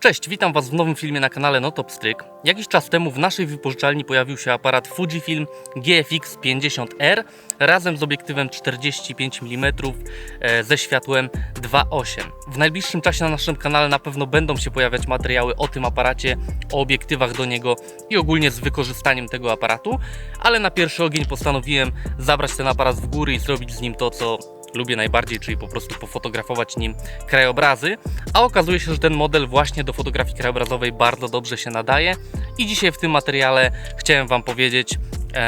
Cześć, witam Was w nowym filmie na kanale Notopstryk. Jakiś czas temu w naszej wypożyczalni pojawił się aparat Fujifilm GFX 50R razem z obiektywem 45 mm e, ze światłem 2.8. W najbliższym czasie na naszym kanale na pewno będą się pojawiać materiały o tym aparacie, o obiektywach do niego i ogólnie z wykorzystaniem tego aparatu, ale na pierwszy ogień postanowiłem zabrać ten aparat w góry i zrobić z nim to, co lubię najbardziej, czyli po prostu pofotografować nim krajobrazy, a okazuje się, że ten model właśnie do fotografii krajobrazowej bardzo dobrze się nadaje. I dzisiaj w tym materiale chciałem Wam powiedzieć,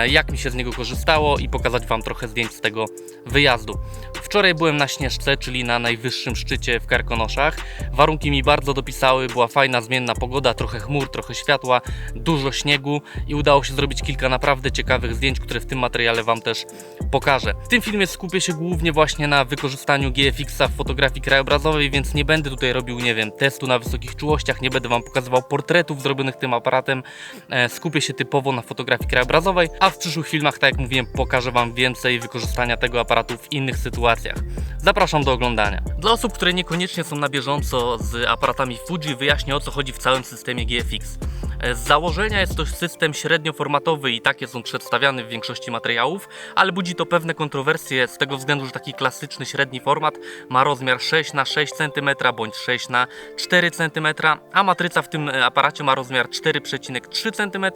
jak mi się z niego korzystało i pokazać Wam trochę zdjęć z tego wyjazdu. Wczoraj byłem na Śnieżce, czyli na najwyższym szczycie w Karkonoszach. Warunki mi bardzo dopisały, była fajna, zmienna pogoda, trochę chmur, trochę światła, dużo śniegu i udało się zrobić kilka naprawdę ciekawych zdjęć, które w tym materiale Wam też pokażę. W tym filmie skupię się głównie właśnie na wykorzystaniu GFX-a w fotografii krajobrazowej, więc nie będę tutaj robił, nie wiem, testu na wysokich czułościach, nie będę Wam pokazywał portretów zrobionych tym aparatem. E, Skupię się typowo na fotografii krajobrazowej, a w przyszłych filmach, tak jak mówiłem, pokażę Wam więcej wykorzystania tego aparatu w innych sytuacjach. Zapraszam do oglądania. Dla osób, które niekoniecznie są na bieżąco z aparatami Fuji, wyjaśnię o co chodzi w całym systemie GFX. Z założenia jest to system średnioformatowy i takie są przedstawiane w większości materiałów, ale budzi to pewne kontrowersje z tego względu, że taki klasyczny średni format ma rozmiar 6 na 6 cm bądź 6 na 4 cm, a matryca w tym aparacie ma rozmiar 4,3 cm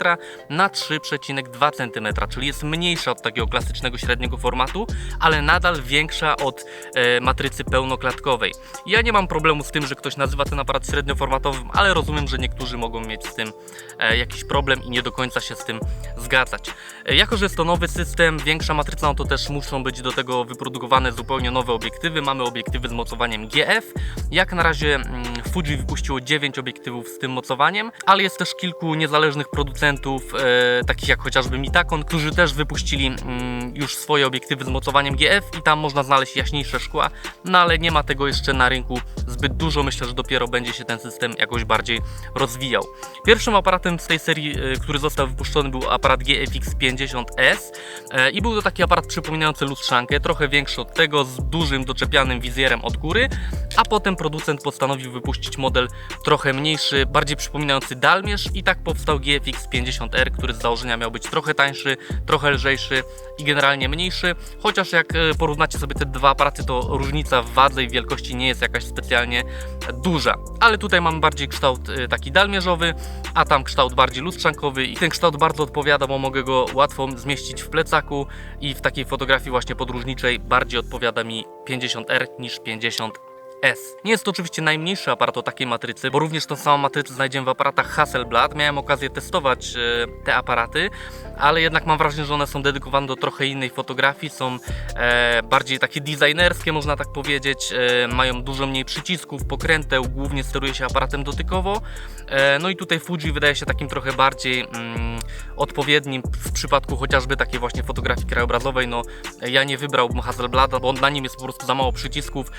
na 3,2 cm, czyli jest mniejsza od takiego klasycznego średniego formatu, ale nadal większa od e, matrycy pełnoklatkowej. Ja nie mam problemu z tym, że ktoś nazywa ten aparat średnioformatowym, ale rozumiem, że niektórzy mogą mieć z tym e, jakiś problem i nie do końca się z tym zgadzać. Jako, że jest to nowy system, większa matryca, no to też muszą być do tego wyprodukowane zupełnie nowe obiektywy. Mamy obiektywy z mocowaniem GF. Jak na razie mm, Fuji wypuściło 9 obiektywów z tym mocowaniem, ale jest też kilku niezależnych producentów, e, takich jak chociażby Mitakon, którzy też wypuścili mm, już swoje obiektywy z mocowaniem GF i tam można znaleźć jaśniejsze szkła, no ale nie ma tego jeszcze na rynku zbyt dużo. Myślę, że dopiero będzie się ten system jakoś bardziej rozwijał. Pierwszym aparatem z tej serii, e, który został wypuszczony był aparat GFX5 S e, i był to taki aparat przypominający lustrzankę, trochę większy od tego, z dużym doczepianym wizjerem od góry, a potem producent postanowił wypuścić model trochę mniejszy, bardziej przypominający dalmierz i tak powstał GFX 50R, który z założenia miał być trochę tańszy, trochę lżejszy i generalnie mniejszy, chociaż jak e, porównacie sobie te dwa aparaty, to różnica w wadze i wielkości nie jest jakaś specjalnie duża, ale tutaj mam bardziej kształt e, taki dalmierzowy, a tam kształt bardziej lustrzankowy i ten kształt bardzo odpowiada, bo mogę go łatwo zmieścić w plecaku i w takiej fotografii właśnie podróżniczej bardziej odpowiada mi 50R niż 50 S. Nie jest to oczywiście najmniejszy aparat o takiej matrycy, bo również tą samą matrycę znajdziemy w aparatach Hasselblad. Miałem okazję testować e, te aparaty, ale jednak mam wrażenie, że one są dedykowane do trochę innej fotografii, są e, bardziej takie designerskie, można tak powiedzieć, e, mają dużo mniej przycisków, pokręteł, głównie steruje się aparatem dotykowo. No i tutaj Fuji wydaje się takim trochę bardziej mm, odpowiednim w przypadku chociażby takiej właśnie fotografii krajobrazowej. No ja nie wybrałbym Hasselblada, bo na nim jest po prostu za mało przycisków,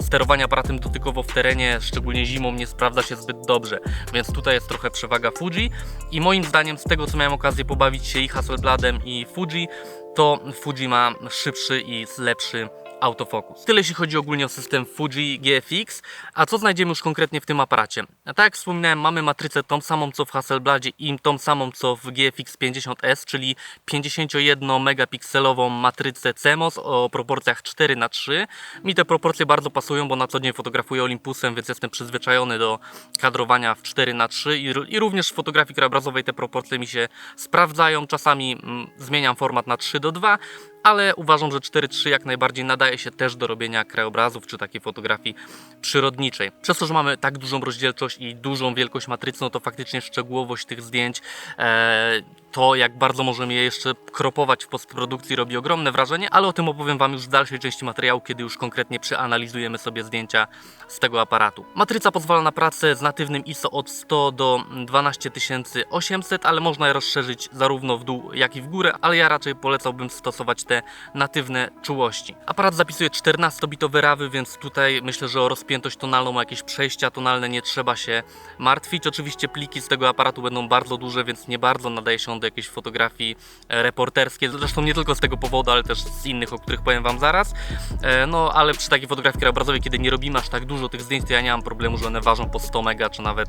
sterowanie aparatem dotykowo w terenie, szczególnie zimą, nie sprawdza się zbyt dobrze, więc tutaj jest trochę przewaga Fuji. I moim zdaniem z tego co miałem okazję pobawić się i Hasselbladem i Fuji, to Fuji ma szybszy i lepszy autofokus. Tyle jeśli chodzi ogólnie o system Fuji GFX, a co znajdziemy już konkretnie w tym aparacie? Tak jak wspominałem, mamy matrycę tą samą co w Hasselbladzie i tą samą co w GFX 50S, czyli 51 megapikselową matrycę CMOS o proporcjach 4 na 3 Mi te proporcje bardzo pasują, bo na co dzień fotografuję Olympusem, więc jestem przyzwyczajony do kadrowania w 4 na 3 i, i również w fotografii krajobrazowej te proporcje mi się sprawdzają. Czasami mm, zmieniam format na 3 do 2, ale uważam, że 4.3 jak najbardziej nadaje się też do robienia krajobrazów czy takiej fotografii przyrodniczej. Przez to, że mamy tak dużą rozdzielczość i dużą wielkość matrycy, no to faktycznie szczegółowość tych zdjęć, e, to jak bardzo możemy je jeszcze kropować w postprodukcji robi ogromne wrażenie, ale o tym opowiem Wam już w dalszej części materiału, kiedy już konkretnie przeanalizujemy sobie zdjęcia z tego aparatu. Matryca pozwala na pracę z natywnym ISO od 100 do 12800, ale można je rozszerzyć zarówno w dół, jak i w górę, ale ja raczej polecałbym stosować te natywne czułości. Aparat zapisuje 14-bitowe rawy, więc tutaj myślę, że o rozpiętość tonalną, o jakieś przejścia tonalne nie trzeba się martwić. Oczywiście pliki z tego aparatu będą bardzo duże, więc nie bardzo nadaje się on do do jakiejś fotografii e, reporterskiej. Zresztą nie tylko z tego powodu, ale też z innych, o których powiem Wam zaraz. E, No ale przy takiej fotografii krajobrazowej, kiedy nie robimy aż tak dużo tych zdjęć, to ja nie mam problemu, że one ważą po 100 mega, czy nawet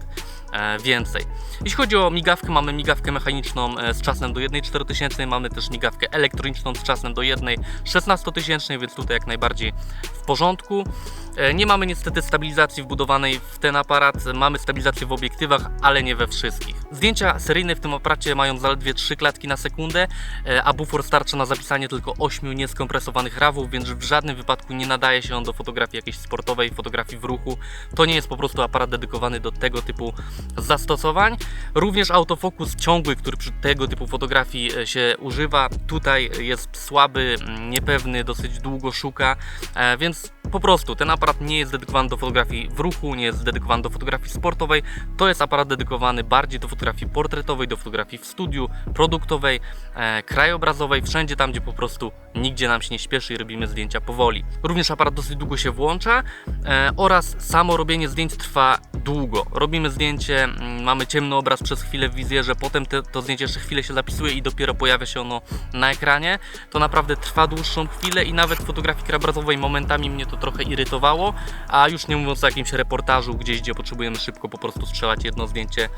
e, więcej. Jeśli chodzi o migawkę, mamy migawkę mechaniczną z czasem do 1,4000, mamy też migawkę elektroniczną z czasem do 1,16 więc tutaj jak najbardziej w porządku. Nie mamy niestety stabilizacji wbudowanej w ten aparat, mamy stabilizację w obiektywach, ale nie we wszystkich. Zdjęcia seryjne w tym aparacie mają zaledwie 3 klatki na sekundę, e, a bufor starcza na zapisanie tylko 8 nieskompresowanych rawów, więc w żadnym wypadku nie nadaje się on do fotografii jakiejś sportowej, fotografii w ruchu. To nie jest po prostu aparat dedykowany do tego typu zastosowań. Również autofokus ciągły, który przy tego typu fotografii e, się używa, tutaj jest słaby, mm, niepewny, dosyć długo szuka, e, więc po prostu ten aparat nie jest dedykowany do fotografii w ruchu, nie jest dedykowany do fotografii sportowej. To jest aparat dedykowany bardziej do fotografii portretowej, do fotografii w studiu, produktowej, e, krajobrazowej, wszędzie tam, gdzie po prostu nigdzie nam się nie śpieszy i robimy zdjęcia powoli. Również aparat dosyć długo się włącza e, oraz samo robienie zdjęć trwa długo. Robimy zdjęcie, mm, mamy ciemny obraz przez chwilę w wizjerze, potem te, to zdjęcie jeszcze chwilę się zapisuje i dopiero pojawia się ono na ekranie. To naprawdę trwa dłuższą chwilę i nawet w fotografii krajobrazowej momentami mnie to trochę irytowało, a już nie mówiąc o jakimś reportażu gdzieś, gdzie potrzebujemy szybko po prostu strzelać jedno zdjęcie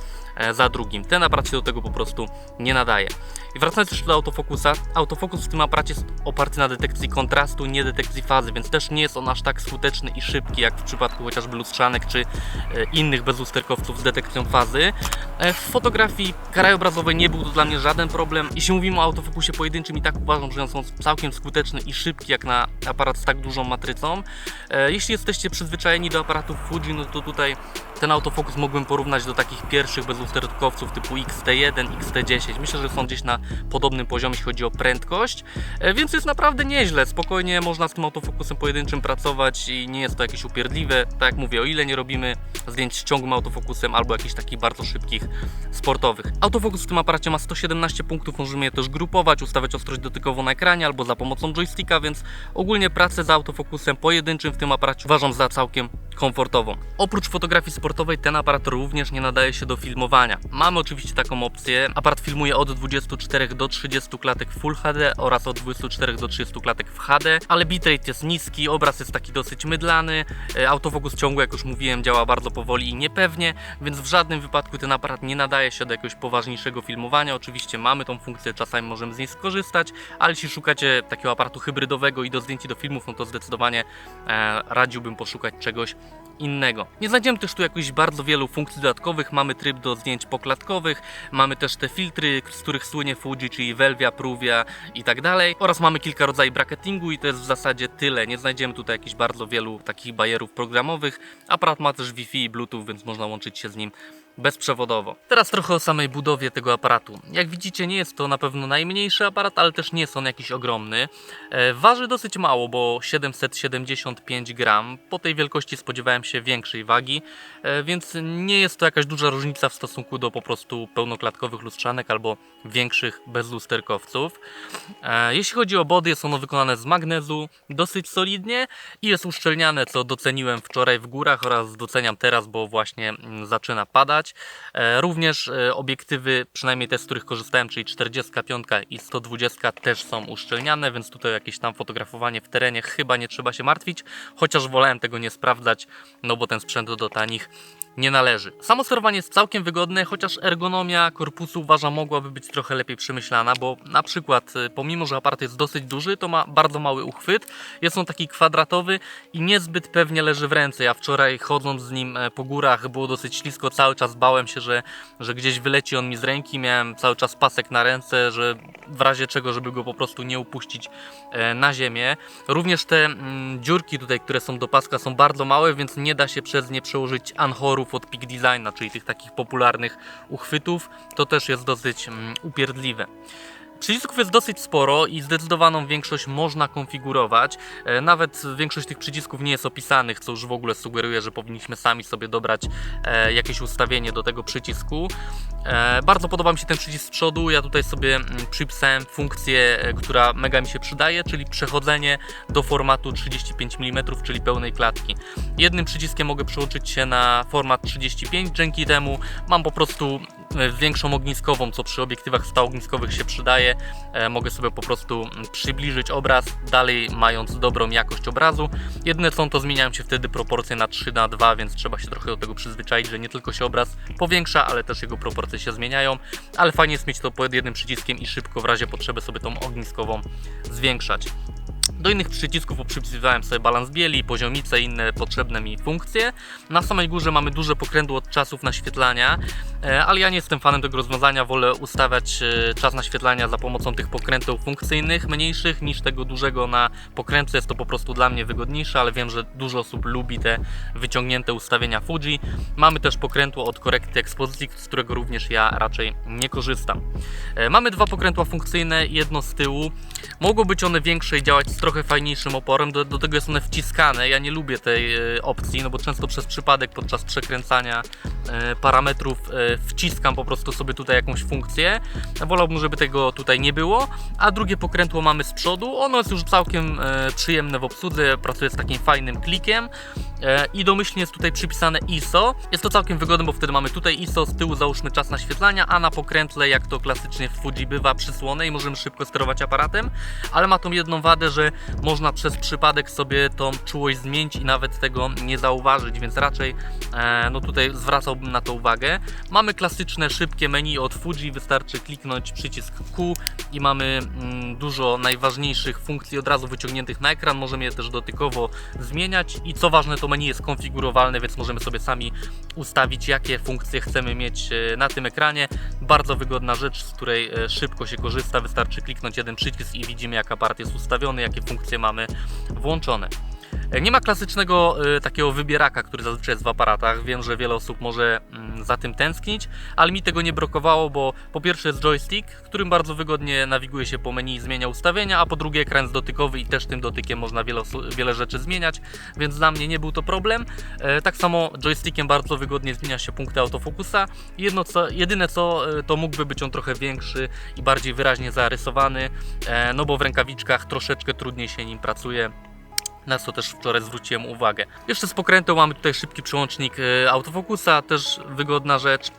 za drugim. Ten aparat się do tego po prostu nie nadaje. I wracając jeszcze do autofokusa, autofokus w tym aparacie jest oparty na detekcji kontrastu, nie detekcji fazy, więc też nie jest on aż tak skuteczny i szybki jak w przypadku chociażby lustrzanek czy e, innych bezlusterkowców z detekcją fazy. E, W fotografii krajobrazowej nie był to dla mnie żaden problem. Jeśli mówimy o autofokusie pojedynczym i tak uważam, że on są całkiem skuteczny i szybki jak na aparat z tak dużą matrycą. E, Jeśli jesteście przyzwyczajeni do aparatów Fuji, no to tutaj ten autofokus mógłbym porównać do takich pierwszych bezlusterkowców typu XT1, XT10. Myślę, że są gdzieś na podobnym poziomie, jeśli chodzi o prędkość, E, więc jest naprawdę nieźle. Spokojnie można z tym autofokusem pojedynczym pracować i nie jest to jakieś upierdliwe. Tak jak mówię, o ile nie robimy zdjęć z ciągłym autofokusem albo jakichś takich bardzo szybkich, sportowych. Autofokus w tym aparacie ma 117 punktów, możemy je też grupować, ustawiać ostrość dotykową na ekranie albo za pomocą joysticka, więc ogólnie pracę z autofokusem pojedynczym w tym aparacie uważam za całkiem komfortową. Oprócz fotografii sportowej ten aparat również nie nadaje się do filmowania. Mamy oczywiście taką opcję. Aparat filmuje od 24 do 30 klatek Full HD oraz od 24 do 30 klatek w HD, ale bitrate jest niski, obraz jest taki dosyć mydlany, e, autofokus ciągły, jak już mówiłem, działa bardzo powoli i niepewnie, więc w żadnym wypadku ten aparat nie nadaje się do jakiegoś poważniejszego filmowania. Oczywiście mamy tą funkcję, czasami możemy z niej skorzystać, ale jeśli szukacie takiego aparatu hybrydowego i do zdjęć do filmów, no to zdecydowanie e, radziłbym poszukać czegoś innego. Nie znajdziemy też tu jakichś bardzo wielu funkcji dodatkowych. Mamy tryb do zdjęć poklatkowych, mamy też te filtry, z których słynie Fuji, czyli Velvia, Pruvia i tak dalej. Oraz mamy kilka rodzajów bracketingu i to jest w zasadzie tyle. Nie znajdziemy tutaj jakichś bardzo wielu takich bajerów programowych. Aparat ma też Wi-Fi i Bluetooth, więc można łączyć się z nim bezprzewodowo. Teraz trochę o samej budowie tego aparatu. Jak widzicie, nie jest to na pewno najmniejszy aparat, ale też nie jest on jakiś ogromny. E, waży dosyć mało, bo 775 gram. Po tej wielkości spodziewałem się większej wagi, e, więc nie jest to jakaś duża różnica w stosunku do po prostu pełnoklatkowych lustrzanek albo większych bezlusterkowców. E, jeśli chodzi o body, jest ono wykonane z magnezu dosyć solidnie i jest uszczelniane, co doceniłem wczoraj w górach oraz doceniam teraz, bo właśnie mm, zaczyna padać. E, Również e, obiektywy, przynajmniej te, z których korzystałem, czyli 45 i 120 też są uszczelniane, więc tutaj jakieś tam fotografowanie w terenie chyba nie trzeba się martwić, chociaż wolałem tego nie sprawdzać, no bo ten sprzęt do tanich nie należy. Samo sterowanie jest całkiem wygodne, chociaż ergonomia korpusu uważam mogłaby być trochę lepiej przemyślana, bo na przykład y, pomimo, że aparat jest dosyć duży, to ma bardzo mały uchwyt, jest on taki kwadratowy i niezbyt pewnie leży w ręce. Ja wczoraj chodząc z nim e, po górach było dosyć ślisko, cały czas bałem się, że, że gdzieś wyleci on mi z ręki, miałem cały czas pasek na ręce, że w razie czego, żeby go po prostu nie upuścić e, na ziemię. Również te mm, dziurki tutaj, które są do paska są bardzo małe, więc nie da się przez nie przełożyć anchorów od Peak Designa, czyli tych takich popularnych uchwytów. To też jest dosyć mm, upierdliwe. Przycisków jest dosyć sporo i zdecydowaną większość można konfigurować. E, Nawet większość tych przycisków nie jest opisanych, co już w ogóle sugeruje, że powinniśmy sami sobie dobrać e, jakieś ustawienie do tego przycisku. E, bardzo podoba mi się ten przycisk z przodu. Ja tutaj sobie mm, przypisałem funkcję, która mega mi się przydaje, czyli przechodzenie do formatu 35 mm, czyli pełnej klatki. Jednym przyciskiem mogę przełączyć się na format 35, dzięki temu mam po prostu większą ogniskową, co przy obiektywach stałoogniskowych się przydaje. E, mogę sobie po prostu mm, przybliżyć obraz, dalej mając dobrą jakość obrazu. Jedyne co to zmieniają się wtedy proporcje na 3 na 2, więc trzeba się trochę do tego przyzwyczaić, że nie tylko się obraz powiększa, ale też jego proporcje się zmieniają. Ale fajnie jest mieć to pod jednym przyciskiem i szybko w razie potrzeby sobie tą ogniskową zwiększać. Do innych przycisków poprzypisywałem sobie balans bieli, poziomice i inne potrzebne mi funkcje. Na samej górze mamy duże pokrętło od czasów naświetlania, e, ale ja nie jestem fanem tego rozwiązania, wolę ustawiać e, czas naświetlania za pomocą tych pokrętów funkcyjnych, mniejszych niż tego dużego na pokrętce. Jest to po prostu dla mnie wygodniejsze, ale wiem, że dużo osób lubi te wyciągnięte ustawienia Fuji. Mamy też pokrętło od korekty ekspozycji, z którego również ja raczej nie korzystam. E, Mamy dwa pokrętła funkcyjne, jedno z tyłu. Mogą być one większe i działać trochę fajniejszym oporem, do, do tego jest one wciskane. Ja nie lubię tej e, opcji, no bo często przez przypadek podczas przekręcania e, parametrów e, wciskam po prostu sobie tutaj jakąś funkcję. Wolałbym, żeby tego tutaj nie było. A drugie pokrętło mamy z przodu. Ono jest już całkiem przyjemne w obsłudze, pracuje z takim fajnym klikiem. I domyślnie jest tutaj przypisane ISO. Jest to całkiem wygodne, bo wtedy mamy tutaj ISO, z tyłu załóżmy czas naświetlania, a na pokrętle, jak to klasycznie w Fuji bywa, przysłonę i możemy szybko sterować aparatem. Ale ma tą jedną wadę, że można przez przypadek sobie tą czułość zmienić i nawet tego nie zauważyć, więc raczej e, no tutaj zwracałbym na to uwagę. Mamy klasyczne, szybkie menu od Fuji, wystarczy kliknąć przycisk Q i mamy mm, dużo najważniejszych funkcji od razu wyciągniętych na ekran. Możemy je też dotykowo zmieniać i co ważne, to menu jest konfigurowalne, więc możemy sobie sami ustawić, jakie funkcje chcemy mieć e, na tym ekranie. Bardzo wygodna rzecz, z której e, szybko się korzysta. Wystarczy kliknąć jeden przycisk i widzimy, jak aparat jest ustawiony, jakie funkcje mamy włączone. Nie ma klasycznego e, takiego wybieraka, który zazwyczaj jest w aparatach. Wiem, że wiele osób może mm, za tym tęsknić, ale mi tego nie brakowało, bo po pierwsze jest joystick, którym bardzo wygodnie nawiguje się po menu i zmienia ustawienia, a po drugie ekran jest dotykowy i też tym dotykiem można wiele, wiele rzeczy zmieniać, więc dla mnie nie był to problem. E, Tak samo joystickiem bardzo wygodnie zmienia się punkty autofokusa. Jedno co, jedyne co, e, to mógłby być on trochę większy i bardziej wyraźnie zarysowany, no bo w rękawiczkach troszeczkę trudniej się nim pracuje na co też wczoraj zwróciłem uwagę. Jeszcze z pokrętą mamy tutaj szybki przełącznik e, autofokusa, też wygodna rzecz.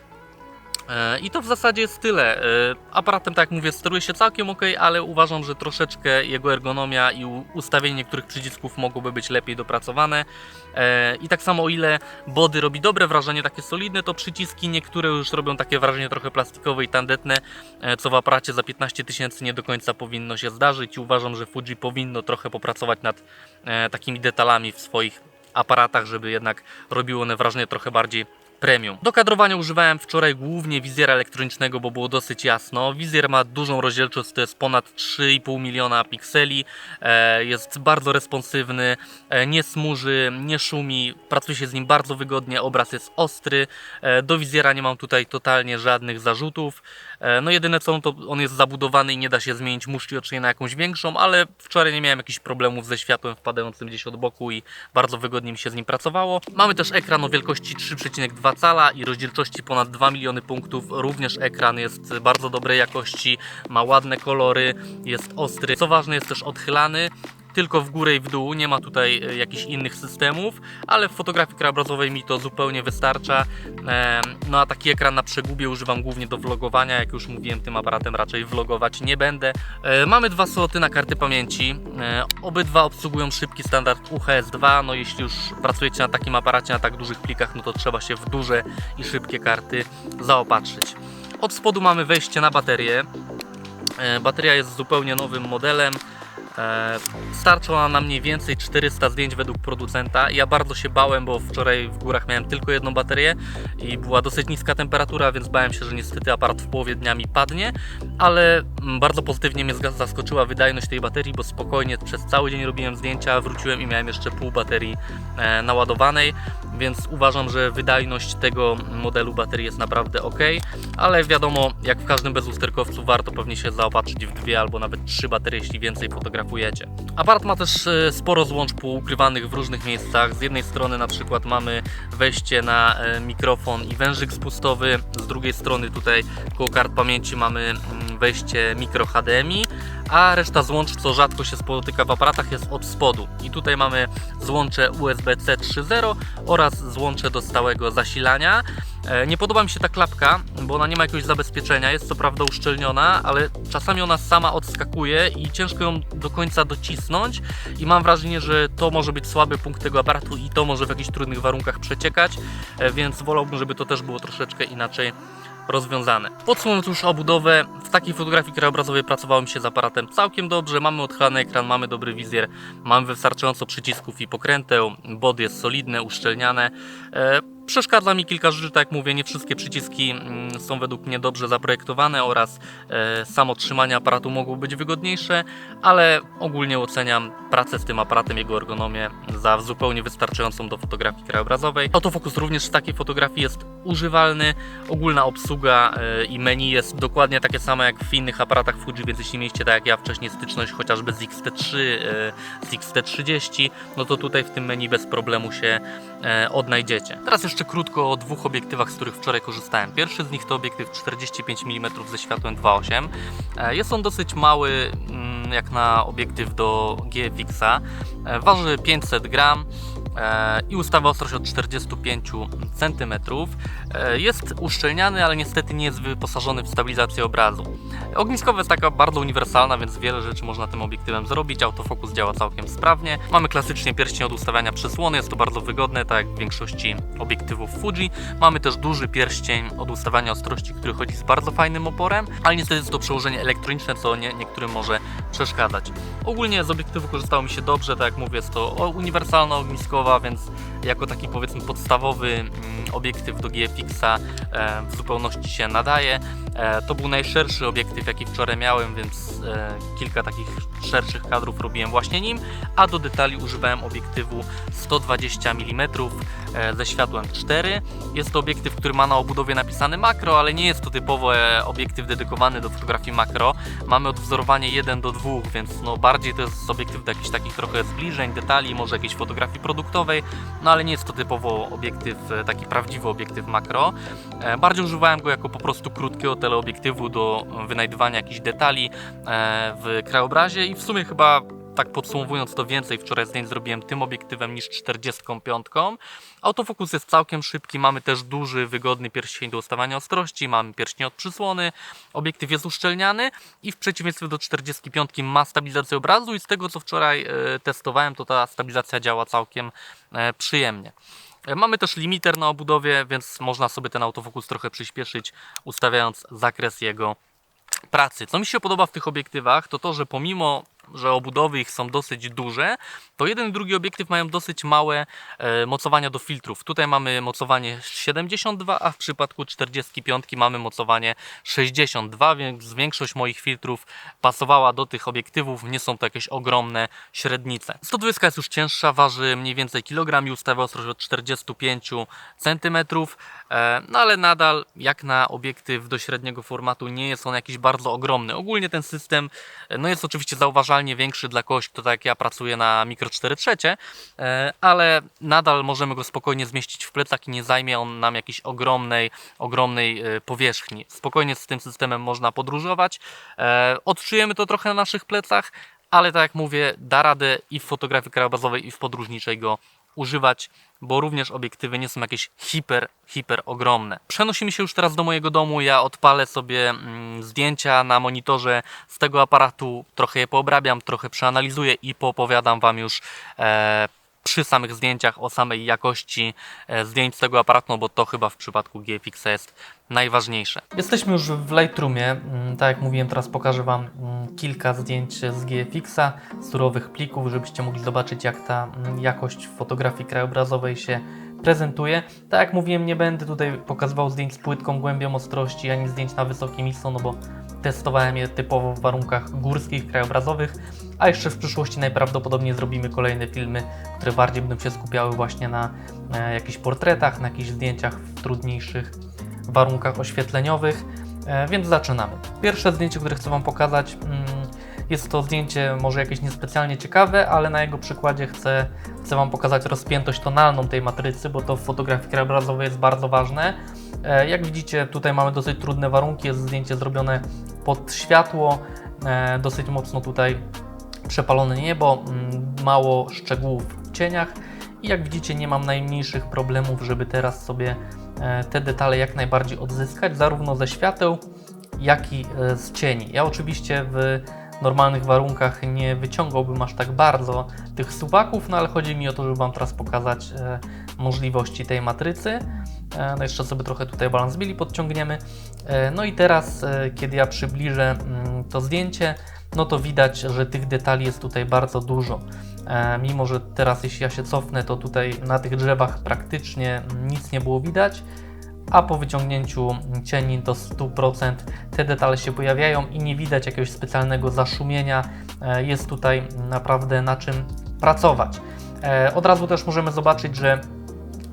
E, I to w zasadzie jest tyle. E, Aparatem, tak jak mówię, steruje się całkiem ok, ale uważam, że troszeczkę jego ergonomia i ustawienie niektórych przycisków mogłoby być lepiej dopracowane. E, I tak samo o ile body robi dobre wrażenie, takie solidne, to przyciski niektóre już robią takie wrażenie trochę plastikowe i tandetne, co w aparacie za 15 tysięcy nie do końca powinno się zdarzyć i uważam, że Fuji powinno trochę popracować nad takimi detalami w swoich aparatach, żeby jednak robiły one wrażenie trochę bardziej premium. Do kadrowania używałem wczoraj głównie wizjera elektronicznego, bo było dosyć jasno. Wizjer ma dużą rozdzielczość, to jest ponad 3,5 miliona pikseli. E, jest bardzo responsywny, e, nie smuży, nie szumi, pracuje się z nim bardzo wygodnie, obraz jest ostry. E, do wizjera nie mam tutaj totalnie żadnych zarzutów. E, no jedyne co, to on jest zabudowany i nie da się zmienić muszki ocznej na jakąś większą, ale wczoraj nie miałem jakichś problemów ze światłem wpadającym gdzieś od boku i bardzo wygodnie mi się z nim pracowało. Mamy też ekran o wielkości 3,2 cala i rozdzielczości ponad 2 miliony punktów. Również ekran jest bardzo dobrej jakości, ma ładne kolory, jest ostry. Co ważne, jest też odchylany tylko w górę i w dół, nie ma tutaj e, jakichś innych systemów, ale w fotografii krajobrazowej mi to zupełnie wystarcza. No a taki ekran na przegubie używam głównie do vlogowania, jak już mówiłem, tym aparatem raczej vlogować nie będę. E, Mamy dwa sloty na karty pamięci, E, obydwa obsługują szybki standard UHS-2, no jeśli już pracujecie na takim aparacie, na tak dużych plikach, no to trzeba się w duże i szybkie karty zaopatrzyć. Od spodu mamy wejście na baterię. Bateria jest zupełnie nowym modelem. E, Starcza ona na mniej więcej 400 zdjęć według producenta. Ja bardzo się bałem, bo wczoraj w górach miałem tylko jedną baterię i była dosyć niska temperatura, więc bałem się, że niestety aparat w połowie dnia mi padnie, ale mm, bardzo pozytywnie mnie zaskoczyła wydajność tej baterii, bo spokojnie przez cały dzień robiłem zdjęcia, wróciłem i miałem jeszcze pół baterii e, naładowanej, więc uważam, że wydajność tego modelu baterii jest naprawdę ok, ale wiadomo, jak w każdym bezusterkowcu warto pewnie się zaopatrzyć w dwie albo nawet trzy baterie, jeśli więcej fotografii fotografujecie. Ma też e, sporo złącz poukrywanych w różnych miejscach. Z jednej strony na przykład mamy wejście na e, mikrofon i wężyk spustowy, z drugiej strony tutaj koło kart pamięci mamy mm, wejście mikro HDMI, a reszta złącz, co rzadko się spotyka w aparatach, jest od spodu. I tutaj mamy złącze USB-C 3.0 oraz złącze do stałego zasilania. E, Nie podoba mi się ta klapka, bo ona nie ma jakiegoś zabezpieczenia, jest co prawda uszczelniona, ale czasami ona sama odskakuje i ciężko ją do końca docisnąć i mam wrażenie, że to może być słaby punkt tego aparatu i to może w jakichś trudnych warunkach przeciekać, e, więc wolałbym, żeby to też było troszeczkę inaczej rozwiązane. Podsumowując już obudowę, w takiej fotografii krajobrazowej pracowało mi się z aparatem całkiem dobrze. Mamy odchylany ekran, mamy dobry wizjer, mamy wystarczająco przycisków i pokręteł, body jest solidne, uszczelniane. E, Przeszkadza mi kilka rzeczy, tak jak mówię, nie wszystkie przyciski mm, są według mnie dobrze zaprojektowane oraz e, samo trzymanie aparatu mogło być wygodniejsze, ale ogólnie oceniam pracę z tym aparatem, jego ergonomię za zupełnie wystarczającą do fotografii krajobrazowej. Autofokus również w takiej fotografii jest używalny, ogólna obsługa e, i menu jest dokładnie takie same jak w innych aparatach Fuji, więc jeśli mieliście tak jak ja wcześniej styczność chociażby z XT3, e, z XT30, no to tutaj w tym menu bez problemu się odnajdziecie. Teraz jeszcze krótko o dwóch obiektywach, z których wczoraj korzystałem. Pierwszy z nich to obiektyw 45 mm ze światłem 2.8. E, Jest on dosyć mały, mm, jak na obiektyw do GFX-a. E, Waży 500 gram i ustawia ostrość od 45 cm. E, Jest uszczelniany, ale niestety nie jest wyposażony w stabilizację obrazu. Ogniskowa jest taka bardzo uniwersalna, więc wiele rzeczy można tym obiektywem zrobić. Autofokus działa całkiem sprawnie. Mamy klasycznie pierścień od ustawiania przysłony, jest to bardzo wygodne, tak jak w większości obiektywów Fuji. Mamy też duży pierścień od ustawiania ostrości, który chodzi z bardzo fajnym oporem, ale niestety jest to przełożenie elektroniczne, co nie, niektórym może przeszkadzać. Ogólnie z obiektywu korzystało mi się dobrze, tak jak mówię, jest to uniwersalna ogniskowa, więc jako taki powiedzmy podstawowy mm, obiektyw do GFX-a e, w zupełności się nadaje. E, to był najszerszy obiektyw, jaki wczoraj miałem, więc e, kilka takich szerszych kadrów robiłem właśnie nim, a do detali używałem obiektywu 120 mm ze światłem 4. Jest to obiektyw, który ma na obudowie napisany makro, ale nie jest to typowo e, obiektyw dedykowany do fotografii makro. Mamy odwzorowanie 1 do 2, więc no bardziej to jest obiektyw do jakichś takich trochę zbliżeń, detali, może jakiejś fotografii produktowej, no ale nie jest to typowo obiektyw, e, taki prawdziwy obiektyw makro. E, Bardziej używałem go jako po prostu krótkiego teleobiektywu do wynajdywania jakichś detali e, w krajobrazie i w sumie chyba tak podsumowując to więcej, wczoraj zdjęć zrobiłem tym obiektywem niż 45. Autofokus jest całkiem szybki, mamy też duży, wygodny pierścień do ustawiania ostrości, mamy pierścień od przysłony, obiektyw jest uszczelniany i w przeciwieństwie do 45 ma stabilizację obrazu i z tego co wczoraj e, testowałem, to ta stabilizacja działa całkiem e, przyjemnie. E, Mamy też limiter na obudowie, więc można sobie ten autofokus trochę przyspieszyć, ustawiając zakres jego pracy. Co mi się podoba w tych obiektywach, to to, że pomimo że obudowy ich są dosyć duże, to jeden i drugi obiektyw mają dosyć małe e, mocowania do filtrów. Tutaj mamy mocowanie 72, a w przypadku 45 mamy mocowanie 62, więc większość moich filtrów pasowała do tych obiektywów. Nie są to jakieś ogromne średnice. 120 jest już cięższa, waży mniej więcej kilogram i ustawia ostrość od 45 cm, e, no ale nadal jak na obiektyw do średniego formatu nie jest on jakiś bardzo ogromny. Ogólnie ten system e, no jest oczywiście większy dla kogoś, kto tak jak ja pracuje na Micro 4 trzecie, e, ale nadal możemy go spokojnie zmieścić w plecach i nie zajmie on nam jakiejś ogromnej, ogromnej e, powierzchni. Spokojnie z tym systemem można podróżować. E, Odczujemy to trochę na naszych plecach, ale tak jak mówię, da radę i w fotografii krajobrazowej, i w podróżniczej go używać, bo również obiektywy nie są jakieś hiper, hiper ogromne. Przenosimy się już teraz do mojego domu. Ja odpalę sobie mm, zdjęcia na monitorze z tego aparatu, trochę je poobrabiam, trochę przeanalizuję i poopowiadam Wam już e, przy samych zdjęciach o samej jakości e, zdjęć z tego aparatu, no bo to chyba w przypadku GFX jest najważniejsze. Jesteśmy już w Lightroomie. Mm, Tak jak mówiłem, teraz pokażę Wam mm, kilka zdjęć z GFX-a, surowych plików, żebyście mogli zobaczyć, jak ta mm, jakość fotografii krajobrazowej się prezentuje. Tak jak mówiłem, nie będę tutaj pokazywał zdjęć z płytką głębią ostrości, ani zdjęć na wysokim ISO, no bo testowałem je typowo w warunkach górskich, krajobrazowych, a jeszcze w przyszłości najprawdopodobniej zrobimy kolejne filmy, które bardziej będą się skupiały właśnie na e, jakichś portretach, na jakichś zdjęciach w trudniejszych warunkach oświetleniowych, e, więc zaczynamy. Pierwsze zdjęcie, które chcę Wam pokazać, mm, Jest to zdjęcie może jakieś niespecjalnie ciekawe, ale na jego przykładzie chcę, chcę Wam pokazać rozpiętość tonalną tej matrycy, bo to w fotografii krajobrazowej jest bardzo ważne. E, Jak widzicie, tutaj mamy dosyć trudne warunki, jest zdjęcie zrobione pod światło, e, dosyć mocno tutaj przepalone niebo, mm, mało szczegółów w cieniach i jak widzicie nie mam najmniejszych problemów, żeby teraz sobie e, te detale jak najbardziej odzyskać, zarówno ze świateł, jak i z cieni. Ja oczywiście w normalnych warunkach nie wyciągałbym aż tak bardzo tych suwaków, no ale chodzi mi o to, żeby Wam teraz pokazać e, możliwości tej matrycy. E, No jeszcze sobie trochę tutaj balans bili podciągniemy. E, No i teraz, e, kiedy ja przybliżę mm, to zdjęcie, no to widać, że tych detali jest tutaj bardzo dużo. E, Mimo, że teraz jeśli ja się cofnę, to tutaj na tych drzewach praktycznie mm, nic nie było widać, a po wyciągnięciu cieni do 100% te detale się pojawiają i nie widać jakiegoś specjalnego zaszumienia. E, Jest tutaj naprawdę na czym pracować. E, Od razu też możemy zobaczyć, że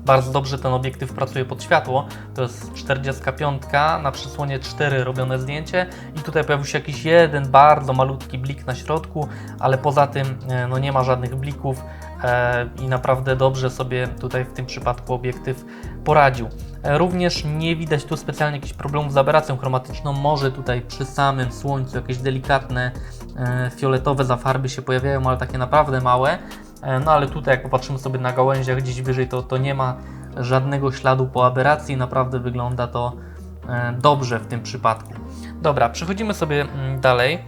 bardzo dobrze ten obiektyw pracuje pod światło. To jest 45 na przysłonie 4 robione zdjęcie i tutaj pojawił się jakiś jeden bardzo malutki blik na środku, ale poza tym e, no nie ma żadnych blików e, i naprawdę dobrze sobie tutaj w tym przypadku obiektyw poradził. E, Również nie widać tu specjalnie jakichś problemów z aberracją chromatyczną. Może tutaj przy samym słońcu jakieś delikatne fioletowe zafarby się pojawiają, ale takie naprawdę małe. E, No ale tutaj jak popatrzymy sobie na gałęziach gdzieś wyżej, to, to nie ma żadnego śladu po aberracji. Naprawdę wygląda to e, dobrze w tym przypadku. Dobra, przechodzimy sobie mm, dalej.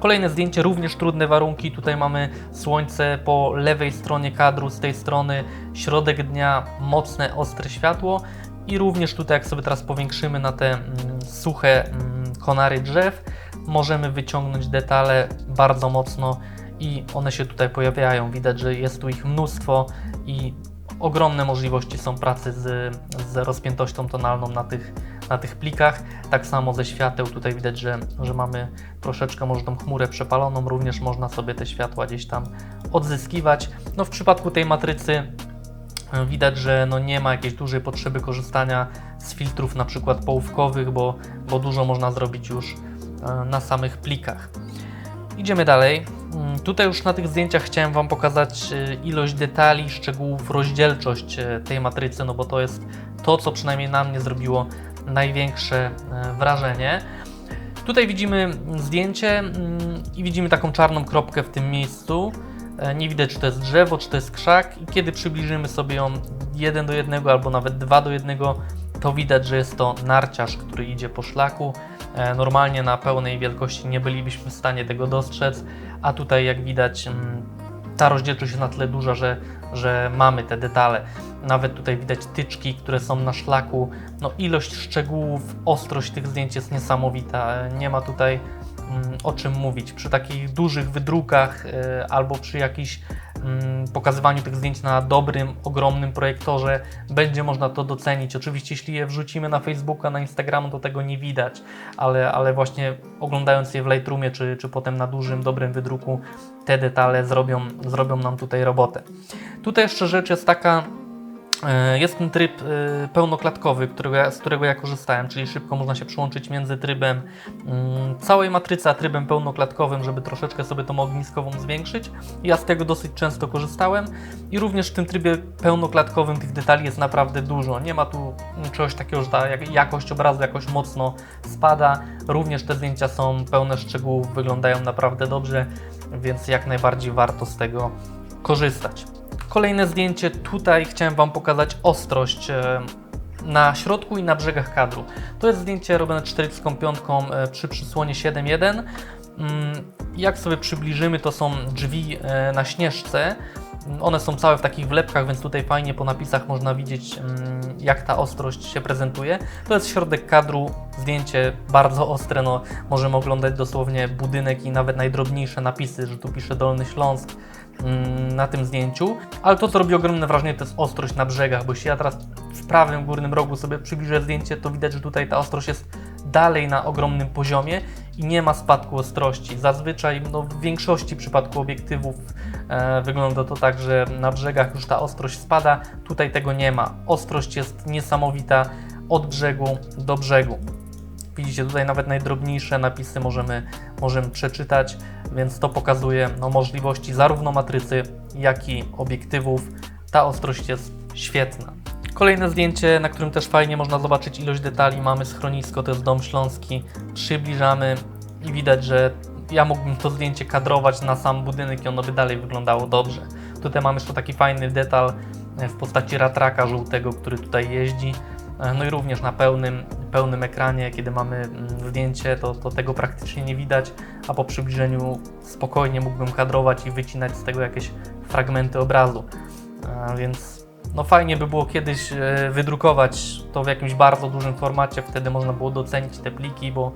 Kolejne zdjęcie, również trudne warunki. Tutaj mamy słońce po lewej stronie kadru, z tej strony środek dnia, mocne, ostre światło. I również tutaj, jak sobie teraz powiększymy na te mm, suche mm, konary drzew, możemy wyciągnąć detale bardzo mocno i one się tutaj pojawiają. Widać, że jest tu ich mnóstwo i ogromne możliwości są pracy z, z rozpiętością tonalną na tych, na tych plikach. Tak samo ze świateł, tutaj widać, że, że mamy troszeczkę może tą chmurę przepaloną, również można sobie te światła gdzieś tam odzyskiwać. No w przypadku tej matrycy e, widać, że no nie ma jakiejś dużej potrzeby korzystania z filtrów na przykład połówkowych, bo, bo dużo można zrobić już e, na samych plikach. Idziemy dalej. Mm, Tutaj już na tych zdjęciach chciałem Wam pokazać e, ilość detali, szczegółów, rozdzielczość e, tej matrycy, no bo to jest to, co przynajmniej na mnie zrobiło największe e, wrażenie. Tutaj widzimy zdjęcie mm, i widzimy taką czarną kropkę w tym miejscu. E, Nie widać, czy to jest drzewo, czy to jest krzak, i kiedy przybliżymy sobie ją 1 do 1 albo nawet 2 do 1, to widać, że jest to narciarz, który idzie po szlaku. E, Normalnie na pełnej wielkości nie bylibyśmy w stanie tego dostrzec, a tutaj, jak widać, mm, ta rozdzielczość jest na tyle duża, że, że mamy te detale. Nawet tutaj widać tyczki, które są na szlaku. No, ilość szczegółów, ostrość tych zdjęć jest niesamowita. E, Nie ma tutaj mm, o czym mówić. Przy takich dużych wydrukach e, albo przy jakichś pokazywaniu tych zdjęć na dobrym, ogromnym projektorze będzie można to docenić. Oczywiście, jeśli je wrzucimy na Facebooka, na Instagram, to tego nie widać, ale, ale właśnie oglądając je w Lightroomie, czy, czy potem na dużym, dobrym wydruku, te detale zrobią, zrobią nam tutaj robotę. Tutaj jeszcze rzecz jest taka, Jest ten tryb e, pełnoklatkowy, z którego ja korzystałem, czyli szybko można się przyłączyć między trybem mm, całej matrycy, a trybem pełnoklatkowym, żeby troszeczkę sobie tą ogniskową zwiększyć. Ja z tego dosyć często korzystałem i również w tym trybie pełnoklatkowym tych detali jest naprawdę dużo. Nie ma tu czegoś takiego, że ta jak- jakość obrazu jakoś mocno spada. Również te zdjęcia są pełne szczegółów, wyglądają naprawdę dobrze, więc jak najbardziej warto z tego korzystać. Kolejne zdjęcie, tutaj chciałem Wam pokazać ostrość e, na środku i na brzegach kadru. To jest zdjęcie robione 45 e, przy przysłonie 7.1. Mm, Jak sobie przybliżymy, to są drzwi e, na śnieżce. One są całe w takich wlepkach, więc tutaj fajnie po napisach można widzieć, mm, jak ta ostrość się prezentuje. To jest środek kadru, zdjęcie bardzo ostre, no, możemy oglądać dosłownie budynek i nawet najdrobniejsze napisy, że tu pisze Dolny Śląsk na tym zdjęciu. Ale to, co robi ogromne wrażenie, to jest ostrość na brzegach, bo jeśli ja teraz w prawym górnym rogu sobie przybliżę zdjęcie, to widać, że tutaj ta ostrość jest dalej na ogromnym poziomie i nie ma spadku ostrości. Zazwyczaj no, w większości przypadku obiektywów e, wygląda to tak, że na brzegach już ta ostrość spada, tutaj tego nie ma. Ostrość jest niesamowita od brzegu do brzegu. Widzicie tutaj nawet najdrobniejsze napisy możemy, możemy przeczytać, więc to pokazuje no, możliwości zarówno matrycy, jak i obiektywów. Ta ostrość jest świetna. Kolejne zdjęcie, na którym też fajnie można zobaczyć ilość detali. Mamy schronisko, to jest dom śląski. Przybliżamy i widać, że ja mógłbym to zdjęcie kadrować na sam budynek i ono by dalej wyglądało dobrze. Tutaj mamy jeszcze taki fajny detal e, w postaci ratraka żółtego, który tutaj jeździ. E, No i również na pełnym, pełnym ekranie, kiedy mamy mm, zdjęcie, to, to tego praktycznie nie widać, a po przybliżeniu spokojnie mógłbym kadrować i wycinać z tego jakieś fragmenty obrazu. A Więc no fajnie by było kiedyś e, wydrukować to w jakimś bardzo dużym formacie, wtedy można było docenić te pliki, bo,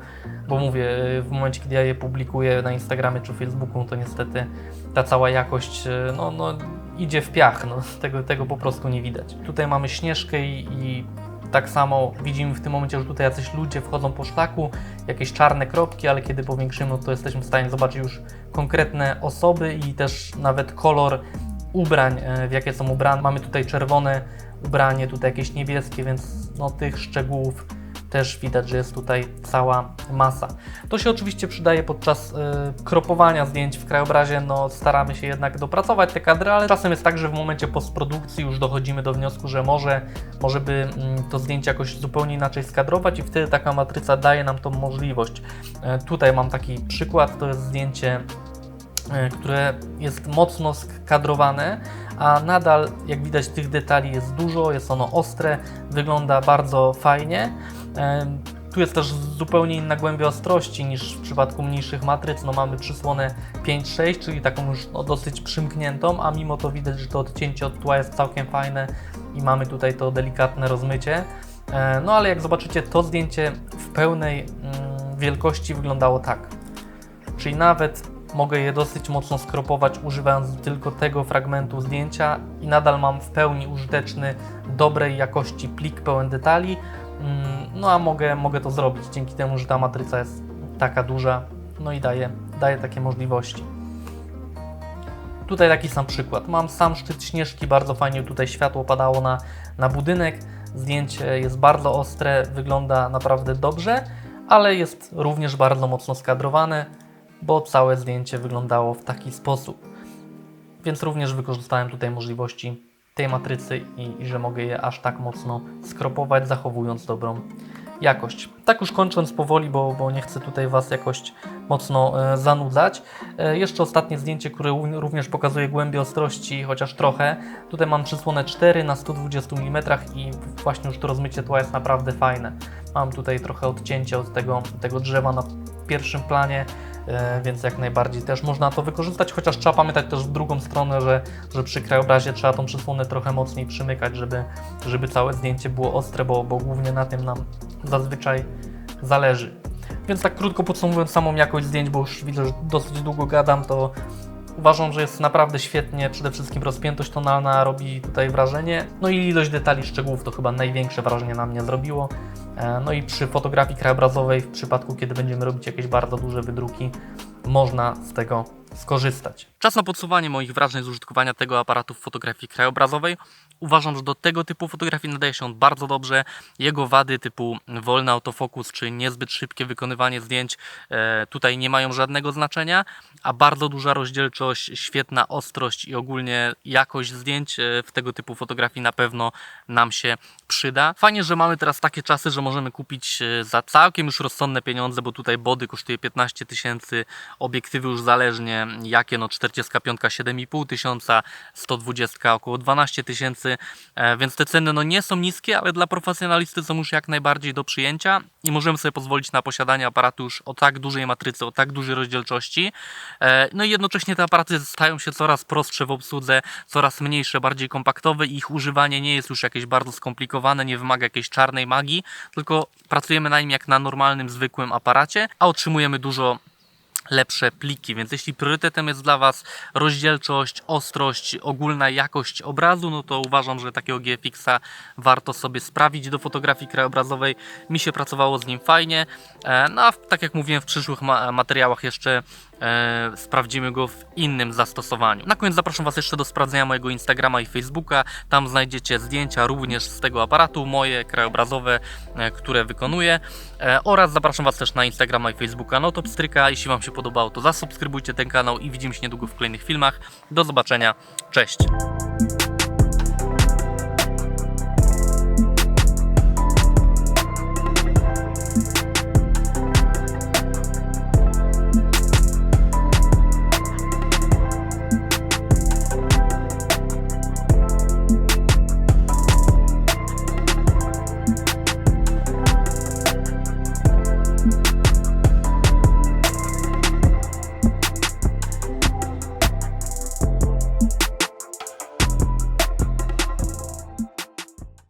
bo mówię, e, w momencie kiedy ja je publikuję na Instagramie czy Facebooku, to niestety ta cała jakość e, no, no, idzie w piach, no, tego, tego po prostu nie widać. Tutaj mamy Śnieżkę i, i tak samo widzimy w tym momencie, że tutaj jacyś ludzie wchodzą po szlaku, jakieś czarne kropki, ale kiedy powiększymy, to jesteśmy w stanie zobaczyć już konkretne osoby i też nawet kolor ubrań, e, w jakie są ubrane. Mamy tutaj czerwone ubranie, tutaj jakieś niebieskie, więc no, tych szczegółów też widać, że jest tutaj cała masa. To się oczywiście przydaje podczas e, kropowania zdjęć w krajobrazie. No, staramy się jednak dopracować te kadry, ale czasem jest tak, że w momencie postprodukcji już dochodzimy do wniosku, że może, może by mm, to zdjęcie jakoś zupełnie inaczej skadrować i wtedy taka matryca daje nam tą możliwość. E, tutaj mam taki przykład, to jest zdjęcie e, które jest mocno skadrowane, a nadal, jak widać, tych detali jest dużo, jest ono ostre, wygląda bardzo fajnie. E, Tu jest też zupełnie inna głębia ostrości niż w przypadku mniejszych matryc. No mamy przysłonę 5-6, czyli taką już no, dosyć przymkniętą, a mimo to widać, że to odcięcie od tła jest całkiem fajne i mamy tutaj to delikatne rozmycie. E, No ale jak zobaczycie, to zdjęcie w pełnej mm, wielkości wyglądało tak. Czyli nawet mogę je dosyć mocno skropować, używając tylko tego fragmentu zdjęcia i nadal mam w pełni użyteczny, dobrej jakości plik pełen detali. No a mogę, mogę to zrobić dzięki temu, że ta matryca jest taka duża, no i daje, daje takie możliwości. Tutaj taki sam przykład. Mam sam szczyt śnieżki, bardzo fajnie tutaj światło padało na, na budynek. Zdjęcie jest bardzo ostre, wygląda naprawdę dobrze, ale jest również bardzo mocno skadrowane, bo całe zdjęcie wyglądało w taki sposób. Więc również wykorzystałem tutaj możliwości tej matrycy i, i że mogę je aż tak mocno skropować, zachowując dobrą jakość. Tak już kończąc powoli, bo, bo nie chcę tutaj Was jakoś mocno e, zanudzać. E, jeszcze ostatnie zdjęcie, które również pokazuje głębię ostrości, chociaż trochę. Tutaj mam przysłonę 4 na 120 mm i właśnie już to rozmycie tła jest naprawdę fajne. Mam tutaj trochę odcięcie od tego, tego drzewa na pierwszym planie, więc jak najbardziej też można to wykorzystać, chociaż trzeba pamiętać też w drugą stronę, że, że przy krajobrazie trzeba tą przysłonę trochę mocniej przymykać, żeby, żeby całe zdjęcie było ostre, bo, bo głównie na tym nam zazwyczaj zależy. Więc tak krótko podsumowując samą jakość zdjęć, bo już widzę, że dosyć długo gadam, to uważam, że jest naprawdę świetnie. Przede wszystkim rozpiętość tonalna robi tutaj wrażenie. No i ilość detali, szczegółów to chyba największe wrażenie na mnie zrobiło. E, No i przy fotografii krajobrazowej, w przypadku kiedy będziemy robić jakieś bardzo duże wydruki, można z tego skorzystać. Czas na podsumowanie moich wrażeń z użytkowania tego aparatu w fotografii krajobrazowej. Uważam, że do tego typu fotografii nadaje się on bardzo dobrze. Jego wady typu wolny autofokus czy niezbyt szybkie wykonywanie zdjęć e, tutaj nie mają żadnego znaczenia, a bardzo duża rozdzielczość, świetna ostrość i ogólnie jakość zdjęć e, w tego typu fotografii na pewno nam się przyda. Fajnie, że mamy teraz takie czasy, że możemy kupić e, za całkiem już rozsądne pieniądze, bo tutaj body kosztuje 15 tysięcy, obiektywy już zależnie jakie, no 45 7,5 tysiąca, 120 około 12 tysięcy, e, więc te ceny no nie są niskie, ale dla profesjonalisty są już jak najbardziej do przyjęcia i możemy sobie pozwolić na posiadanie aparatu już o tak dużej matrycy, o tak dużej rozdzielczości. E, No i jednocześnie te aparaty stają się coraz prostsze w obsłudze, coraz mniejsze, bardziej kompaktowe i ich używanie nie jest już jakieś bardzo skomplikowane, nie wymaga jakiejś czarnej magii, tylko pracujemy na nim jak na normalnym, zwykłym aparacie, a otrzymujemy dużo lepsze pliki, więc jeśli priorytetem jest dla Was rozdzielczość, ostrość, ogólna jakość obrazu, no to uważam, że takiego GFX-a warto sobie sprawić do fotografii krajobrazowej. Mi się pracowało z nim fajnie, e, no a tak jak mówiłem w przyszłych ma- materiałach jeszcze e, sprawdzimy go w innym zastosowaniu. Na koniec zapraszam Was jeszcze do sprawdzenia mojego Instagrama i Facebooka. Tam znajdziecie zdjęcia również z tego aparatu, moje krajobrazowe, e, które wykonuję. E, oraz zapraszam Was też na Instagrama i Facebooka Notopstryka. Jeśli Wam się podobało, to zasubskrybujcie ten kanał i widzimy się niedługo w kolejnych filmach. Do zobaczenia, cześć!